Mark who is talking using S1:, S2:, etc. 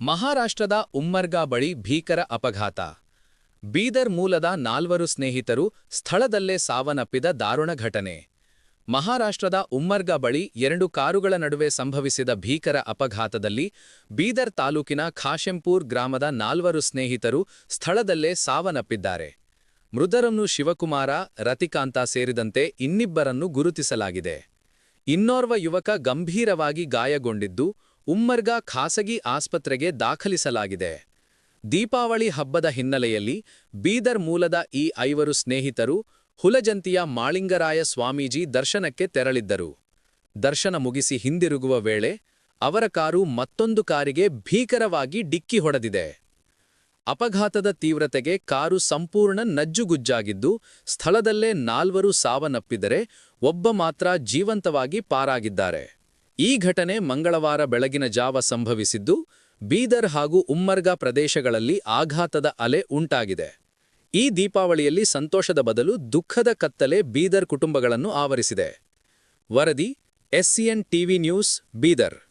S1: ಮಹಾರಾಷ್ಟ್ರದ ಉಮ್ಮರ್ಗಾ ಬಳಿ ಭೀಕರ ಅಪಘಾತ. ಬೀದರ್ ಮೂಲದ ನಾಲ್ವರು ಸ್ನೇಹಿತರು ಸ್ಥಳದಲ್ಲೇ ಸಾವನ್ನಪ್ಪಿದ ದಾರುಣ ಘಟನೆ. ಮಹಾರಾಷ್ಟ್ರದ ಉಮ್ಮರ್ಗಾ ಬಳಿ ಎರಡು ಕಾರುಗಳ ನಡುವೆ ಸಂಭವಿಸಿದ ಭೀಕರ ಅಪಘಾತದಲ್ಲಿ ಬೀದರ್ ತಾಲೂಕಿನ ಖಾಶೆಂಪೂರ್ ಗ್ರಾಮದ ನಾಲ್ವರು ಸ್ನೇಹಿತರು ಸ್ಥಳದಲ್ಲೇ ಸಾವನ್ನಪ್ಪಿದ್ದಾರೆ. ಮೃತರನ್ನು ಶಿವಕುಮಾರ, ರತಿಕಾಂತ ಸೇರಿದಂತೆ ಇನ್ನಿಬ್ಬರನ್ನು ಗುರುತಿಸಲಾಗಿದೆ. ಇನ್ನೋರ್ವ ಯುವಕ ಗಂಭೀರವಾಗಿ ಗಾಯಗೊಂಡಿದ್ದು ಉಮ್ಮರ್ಗಾ ಖಾಸಗಿ ಆಸ್ಪತ್ರೆಗೆ ದಾಖಲಿಸಲಾಗಿದೆ. ದೀಪಾವಳಿ ಹಬ್ಬದ ಹಿನ್ನೆಲೆಯಲ್ಲಿ ಬೀದರ್ ಮೂಲದ ಈ ಐವರು ಸ್ನೇಹಿತರು ಹುಲಜಂತಿಯ ಮಾಳಿಂಗರಾಯ ಸ್ವಾಮೀಜಿ ದರ್ಶನಕ್ಕೆ ತೆರಳಿದ್ದರು. ದರ್ಶನ ಮುಗಿಸಿ ಹಿಂದಿರುಗುವ ವೇಳೆ ಅವರ ಕಾರು ಮತ್ತೊಂದು ಕಾರಿಗೆ ಭೀಕರವಾಗಿ ಡಿಕ್ಕಿ ಹೊಡೆದಿದೆ. ಅಪಘಾತದ ತೀವ್ರತೆಗೆ ಕಾರು ಸಂಪೂರ್ಣ ನಜ್ಜುಗುಜ್ಜಾಗಿದ್ದು, ಸ್ಥಳದಲ್ಲೇ ನಾಲ್ವರು ಸಾವನ್ನಪ್ಪಿದರೆ ಒಬ್ಬ ಮಾತ್ರ ಜೀವಂತವಾಗಿ ಪಾರಾಗಿದ್ದಾರೆ. ಈ ಘಟನೆ ಮಂಗಳವಾರ ಬೆಳಗಿನ ಜಾವ ಸಂಭವಿಸಿದ್ದು, ಬೀದರ್ ಹಾಗೂ ಉಮ್ಮರ್ಗಾ ಪ್ರದೇಶಗಳಲ್ಲಿ ಆಘಾತದ ಅಲೆ ಉಂಟಾಗಿದೆ. ಈ ದೀಪಾವಳಿಯಲ್ಲಿ ಸಂತೋಷದ ಬದಲು ದುಃಖದ ಕತ್ತಲೆ ಬೀದರ್ ಕುಟುಂಬಗಳನ್ನು ಆವರಿಸಿದೆ. ವರದಿ, ಎಸ್ಸಿಎನ್ ಟಿವಿ ನ್ಯೂಸ್, ಬೀದರ್.